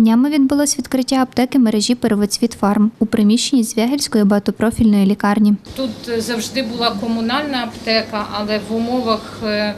Днями відбулось відкриття аптеки мережі Первоцвіт Фарм у приміщенні Звягельської багатопрофільної лікарні. Тут завжди була комунальна аптека, але в умовах е,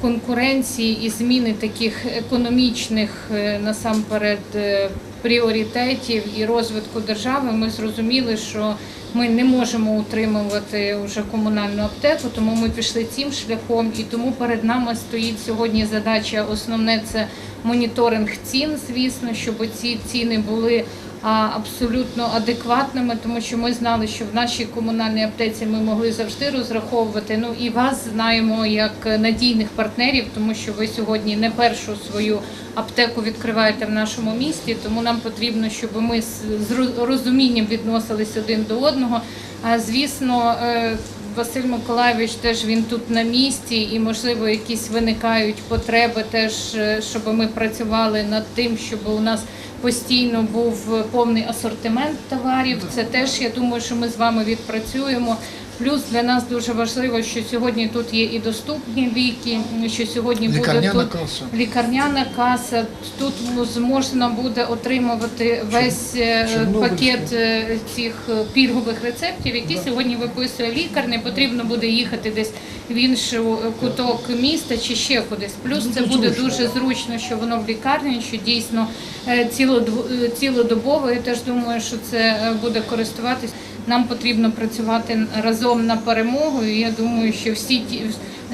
конкуренції і зміни таких економічних е, насамперед е, пріоритетів і розвитку держави, ми зрозуміли, що ми не можемо утримувати вже комунальну аптеку, тому ми пішли цим шляхом, і тому перед нами стоїть сьогодні задача. Основне це моніторинг цін, звісно, щоб ці ціни були абсолютно адекватними, тому що ми знали, що в нашій комунальній аптеці ми могли завжди розраховувати. Ну і вас знаємо як надійних партнерів, тому що ви сьогодні не першу свою аптеку відкриваєте в нашому місті. Тому нам потрібно, щоб ми з розумінням відносились один до одного. А звісно. е, Василь Миколайович теж він тут на місці, і можливо якісь виникають потреби, теж е, щоб ми працювали над тим, щоб у нас постійно був повний асортимент товарів. Це теж я думаю, що ми з вами відпрацюємо. Плюс для нас дуже важливо, що сьогодні тут є і доступні ліки, що сьогодні буде Лікарняна тут каса. лікарняна каса. Тут можна буде отримувати весь е, пакет е, цих е, пільгових рецептів, які сьогодні виписує лікар. Не потрібно буде їхати десь в іншу куток міста чи ще кудись. Плюс це буде дуже зручно, що воно в лікарні, що дійсно цілодобово. Я теж думаю, що це буде користуватись. Нам потрібно працювати разом на перемогу. І я думаю, що всі ті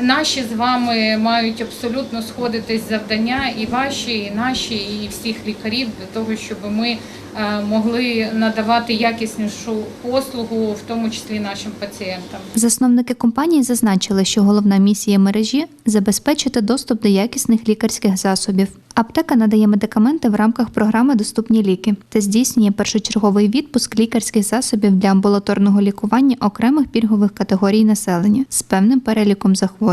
наші з вами мають абсолютно сходитись завдання, і ваші, і наші, і всіх лікарів для того, щоб ми е, могли надавати якіснішу послугу, в тому числі нашим пацієнтам. Засновники компанії зазначили, що головна місія мережі забезпечити доступ до якісних лікарських засобів. Аптека надає медикаменти в рамках програми Доступні ліки та здійснює першочерговий відпуск лікарських засобів для амбулаторного лікування окремих пільгових категорій населення з певним переліком захворювань.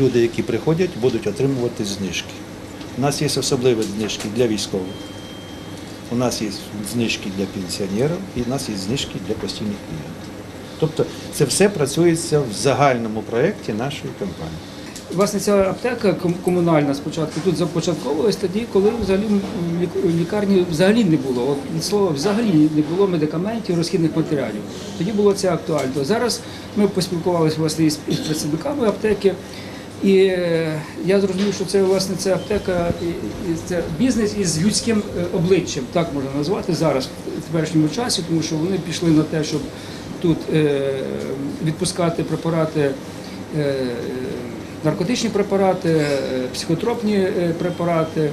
Люди, які приходять, будуть отримувати знижки. У нас є особливі знижки для військових. У нас є знижки для пенсіонерів і у нас є знижки для постійних клієнтів. Тобто це все працюється в загальному проєкті нашої компанії. Власне, ця аптека комунальна спочатку тут започатковувалась тоді, коли взагалі в лікарні взагалі не було. От слова взагалі не було медикаментів, розхідних матеріалів. Тоді було це актуально. Зараз ми поспілкувалися власне із працівниками аптеки. І е, я зрозумів, що це власне це аптека, це бізнес із людським е, обличчям, так можна назвати зараз в теперішньому часі, тому що вони пішли на те, щоб тут е, відпускати препарати. Наркотичні препарати, е, психотропні е, препарати.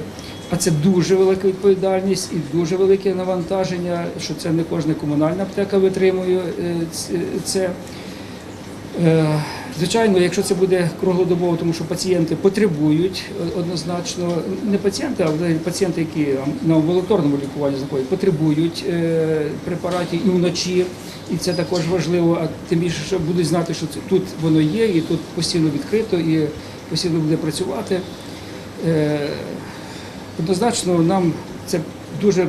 А це дуже велика відповідальність і дуже велике навантаження, що це не кожна комунальна аптека витримує е, це. Звичайно, якщо це буде круглодобово, тому що пацієнти потребують е, однозначно, не пацієнти, а пацієнти, які на амбулаторному лікуванні знаходять, потребують е, препаратів і вночі, і це також важливо. А тим більше, що будуть знати, що це- тут воно є, і тут постійно відкрито, і постійно буде працювати. Е, Однозначно, нам це дуже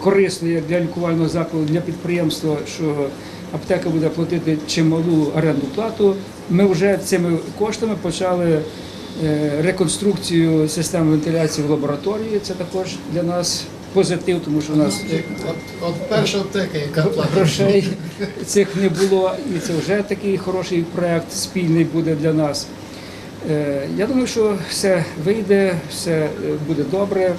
корисно як для лікувального закладу, для підприємства, що аптека буде платити чималу оренду плату. Ми вже цими коштами почали е, реконструкцію системи вентиляції в лабораторії. Це також для нас позитив, тому що у нас е, От, от перша аптека, яка платить. грошей цих не було, і це вже такий хороший проект спільний буде для нас. Е, Я думаю, що все вийде, все буде добре.